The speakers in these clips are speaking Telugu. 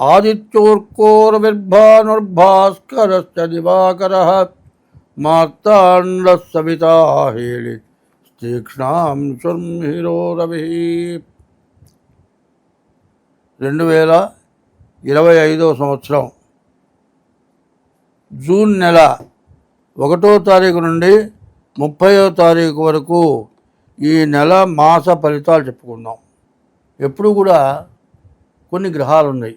త్వం భక్తానాం ఏకదం తముపాస్మహే ఆదిత్యోర్కోరవిర్భానుర్భాస్కరశ్చ దివాకరः మార్తాండः సవితా రవి. రెండు వేల ఇరవై ఐదో సంవత్సరం జూన్ నెల ఒకటో తారీఖు నుండి ముప్పయో తారీఖు వరకు ఈ నెల మాస ఫలితాలు చెప్పుకుందాం. ఎప్పుడు కూడా కొన్ని గ్రహాలు ఉన్నాయి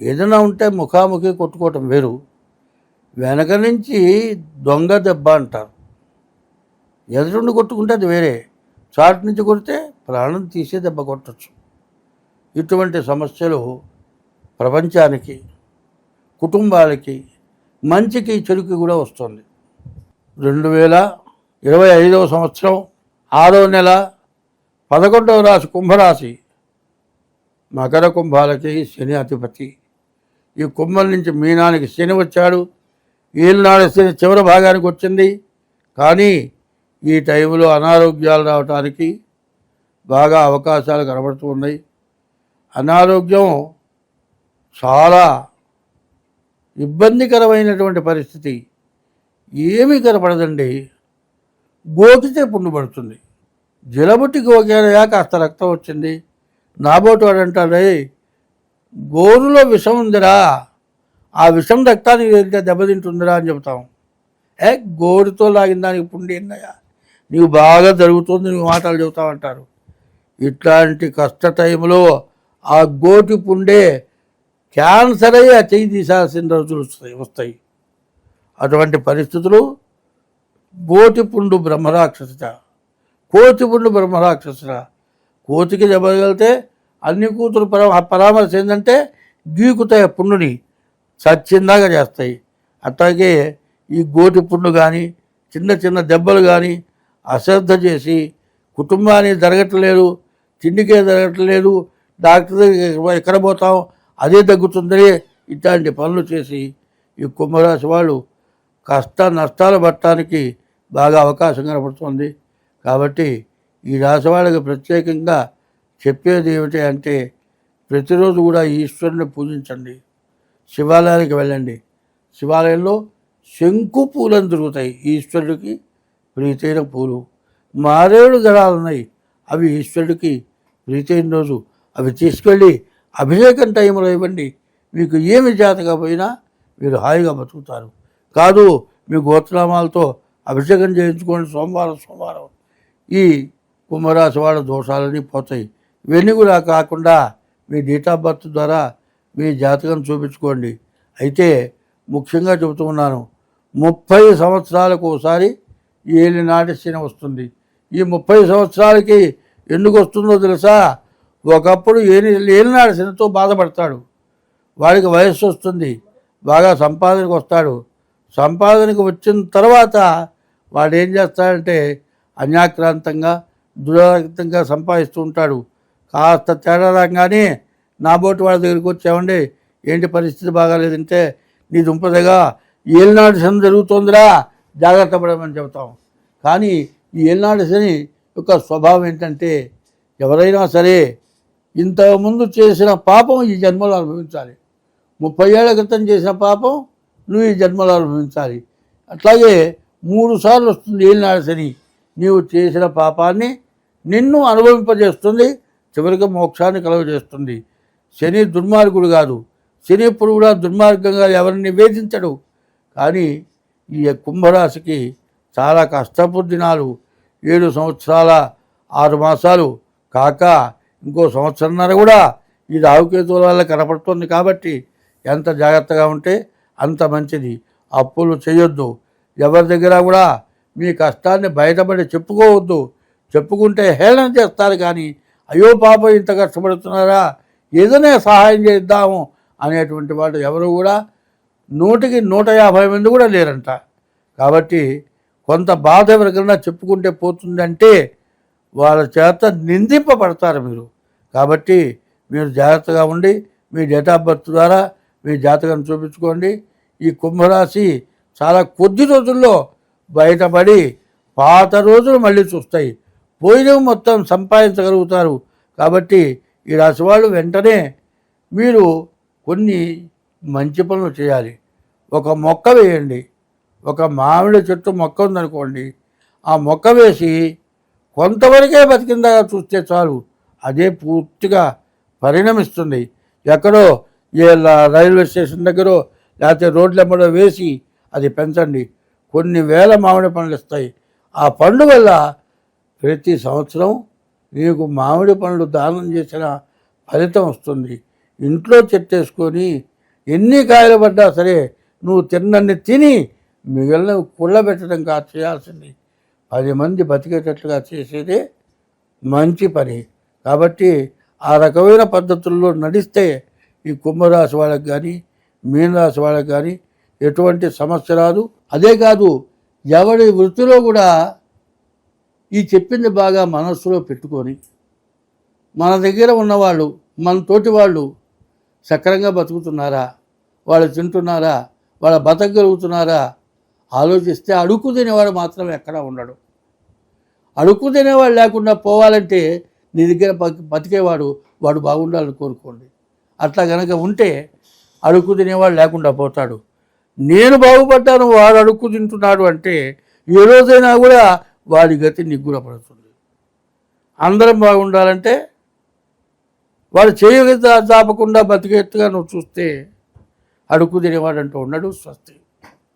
ఏదైనా ఉంటే ముఖాముఖి కొట్టుకోవటం వేరు. వెనక నుంచి దొంగ దెబ్బ అంటారు. ఎదురుండి కొట్టుకుంటే అది వేరే. చాటు నుంచి కొడితే ప్రాణం తీసే దెబ్బ కొట్టచ్చు. ఇటువంటి సమస్యలు ప్రపంచానికి కుటుంబాలకి మంచికి చెడుకి కూడా వస్తుంది. రెండు వేల ఇరవై ఐదవ సంవత్సరం ఆరో నెల పదకొండవ రాశి కుంభరాశి. మకర కుంభాలకి శని అధిపతి. ఈ కుంభం నుంచి మీనానికి శని వచ్చాడు. ఈనాడు శని చివరి భాగానికి వచ్చింది. కానీ ఈ టైంలో అనారోగ్యాలు రావటానికి బాగా అవకాశాలు కనబడుతూ ఉన్నాయి. అనారోగ్యం చాలా ఇబ్బందికరమైనటువంటి పరిస్థితి. ఏమీ కనపడదండి. గోకితే పుండు పడుతుంది జలబుట్టి గోకారయా కాస్త రక్తం వచ్చింది. నాబోటు వాడు అంటాడే గోరులో విషం ఉందిరా. ఆ విషం రక్తానికి వెళ్తే దెబ్బతింటుందిరా అని చెప్తాం ఏ గోరుతో లాగిన దానికి పుండి ఏందయ్యా? నీవు బాగా జరుగుతుంది నువ్వు మాటలు చెబుతావంటారు. ఇట్లాంటి కష్ట టైంలో ఆ గోటి పుండే క్యాన్సర్ అయ్యి ఆ చెయ్యి తీసాల్సిన రోజులు వస్తాయి వస్తాయి. అటువంటి పరిస్థితులు గోటిపుండు పుండు కోతిపుండు కోతి కోతికి దెబ్బ కోతికి అన్ని కూతురు పరా పరామర్శ ఏంటంటే గీకుతాయి పుండుని సచ్చిందాగా చేస్తాయి. అట్లాగే ఈ గోటి పుండు కానీ చిన్న చిన్న దెబ్బలు కానీ అశ్రద్ధ చేసి కుటుంబాన్ని జరగట్లేదు తిండికే జరగట్లేదు డాక్టర్ దగ్గర ఎక్కడ పోతాం అదే తగ్గుతుందని ఇట్లాంటి పనులు చేసి ఈ కుంభరాశి వాళ్ళు కష్ట నష్టాలు పట్టడానికి బాగా అవకాశం కనపడుతుంది కాబట్టి ఈ రాశి వాళ్ళకి ప్రత్యేకంగా చెప్పేది ఏమిటి అంటే ప్రతిరోజు కూడా ఈశ్వరుని పూజించండి. శివాలయానికి వెళ్ళండి. శివాలయంలో శంకు పూలను దొరుకుతాయి ఈశ్వరుడికి ప్రీతైన పూలు. మారేడు దళాలు ఉన్నాయి. అవి ఈశ్వరుడికి ప్రీతైన రోజు. అవి తీసుకెళ్ళి అభిషేకం టైంలో ఇవ్వండి. మీకు ఏమి జాతకపోయినా మీరు హాయిగా బతుకుతారు. కాదు మీ గోత్రనామాలతో అభిషేకం చేయించుకోండి సోమవారం సోమవారం. ఈ కుంభరాశి వాళ్ళ దోషాలన్నీ పోతాయి. ఇవన్నీ కూడా కాకుండా మీ డేట్ ఆఫ్ బర్త్ ద్వారా మీ జాతకం చూపించుకోండి. అయితే ముఖ్యంగా చెబుతున్నాను ముప్పై సంవత్సరాలకు ఒకసారి ఏలినాటి శని వస్తుంది. ఈ ముప్పై సంవత్సరాలకి ఎందుకు వస్తుందో తెలుసా? ఒకప్పుడు ఏలి ఏలినాటి శనితో బాధపడతాడు. వాడికి వయస్సు వస్తుంది బాగా సంపాదనకు వస్తాడు. సంపాదనకు వచ్చిన తర్వాత వాడు ఏం చేస్తాడంటే అన్యాక్రాంతంగా దురాక్రాంతంగా సంపాదిస్తూ ఉంటాడు. కాస్త తేడా రాగానే నా బోటు వాళ్ళ దగ్గరికి వచ్చామండి. ఏంటి పరిస్థితి బాగాలేదంటే నీ దుంపదగా ఏలినాడు శని జరుగుతోందిరా జాగ్రత్త పడమని చెబుతాం. కానీ ఈ ఏలినాడు శని యొక్క స్వభావం ఏంటంటే ఎవరైనా సరే ఇంతకుముందు చేసిన పాపం ఈ జన్మలో అనుభవించాలి. ముప్పై ఏళ్ళ క్రితం చేసిన పాపం నువ్వు ఈ జన్మలో అనుభవించాలి. అట్లాగే మూడు సార్లు వస్తుంది ఏలినాడు శని. నీవు చేసిన పాపాన్ని నిన్ను అనుభవింపజేస్తుంది చివరికి మోక్షాన్ని కలుగజేస్తుంది. శని దుర్మార్గుడు కాదు. శని ఎప్పుడు కూడా దుర్మార్గంగా ఎవరిని వేధించడు కానీ ఈ కుంభరాశికి చాలా కష్టపు దినాలు ఏడు సంవత్సరాల ఆరు మాసాలు. కాక ఇంకో సంవత్సరంన్నర కూడా ఈ రావుకేతువుల వల్ల కనపడుతుంది కాబట్టి ఎంత జాగ్రత్తగా ఉంటే అంత మంచిది. అప్పులు చేయొద్దు. ఎవరి దగ్గర కూడా మీ కష్టాన్ని బయటపడి చెప్పుకోవద్దు. చెప్పుకుంటే హేళన చేస్తారు కానీ అయ్యో పాప ఇంత కష్టపడుతున్నారా? ఏదైనా సహాయం చేద్దాము అనేటువంటి వాళ్ళు ఎవరు కూడా నూటికి నూట యాభై మంది కూడా లేరంట. కాబట్టి కొంత బాధ ఎవరికైనా చెప్పుకుంటే పోతుందంటే వాళ్ళ చేత నిందింపబడతారు మీరు. కాబట్టి మీరు జాగ్రత్తగా ఉండి మీ డేట్ ఆఫ్ బర్త్ ద్వారా మీ జాతకాన్ని చూపించుకోండి. ఈ కుంభరాశి చాలా కొద్ది రోజుల్లో బయటపడి పాత రోజులు మళ్ళీ చూస్తాయి. పోయినవి మొత్తం సంపాదించగలుగుతారు. కాబట్టి ఈ రాశి వాళ్ళు వెంటనే మీరు కొన్ని మంచి పనులు చేయాలి. ఒక మొక్క వేయండి. ఒక మామిడి చెట్టు మొక్క ఉందనుకోండి ఆ మొక్క వేసి కొంతవరకే బతికిందాగా చూస్తే చాలు. అదే పూర్తిగా పరిణమిస్తుంది. ఎక్కడో ఏ రైల్వే స్టేషన్ దగ్గర లేకపోతే రోడ్ల ఎమ్మడో వేసి అది పెంచండి. కొన్ని వేల మామిడి పండ్లు ఇస్తాయి ఆ పండు వల్ల ప్రతి సంవత్సరం నీకు మామిడి పండ్లు దానం చేసిన ఫలితం వస్తుంది. ఇంట్లో చెట్టేసుకొని ఎన్ని కాయలు పడ్డా సరే నువ్వు తిన్నన్ని తిని మిగిలిన కుళ్ళబెట్టడం కాదు చేయాల్సింది. పది మంది బతికేటట్లుగా చేసేదే మంచి పని. కాబట్టి ఆ రకమైన పద్ధతుల్లో నడిస్తే ఈ కుంభరాశి వాళ్ళకి కానీ మీనరాశి వాళ్ళకి కానీ ఎటువంటి సమస్య రాదు. అదే కాదు ఎవడి వృత్తిలో కూడా ఈ చెప్పింది బాగా మనస్సులో పెట్టుకొని మన దగ్గర ఉన్నవాళ్ళు మన తోటి వాళ్ళు సక్రంగా బతుకుతున్నారా? వాళ్ళు తింటున్నారా? వాళ్ళ బతకగలుగుతున్నారా? ఆలోచిస్తే అడుక్కు తినేవాడు మాత్రం ఎక్కడ ఉండడు. అడుక్కు తినేవాడు లేకుండా పోవాలంటే నీ దగ్గర బతి- బతికేవాడు వాడు బాగుండాలని కోరుకోండి. అట్లా గనక ఉంటే అడుక్కు తినేవాడు లేకుండా పోతాడు. నేను బాగుపడ్డాను వాడు అడుక్కు తింటున్నాడు అంటే ఏ రోజైనా కూడా వాడి గతి నిగ్గుర పడుతుంది అందరం బాగుండాలంటే వాడు చేయగ దాపకుండా బతికేట్టుగా నువ్వు చూస్తే అడుగు తినేవాడంటూ ఉన్నాడు స్వస్తి.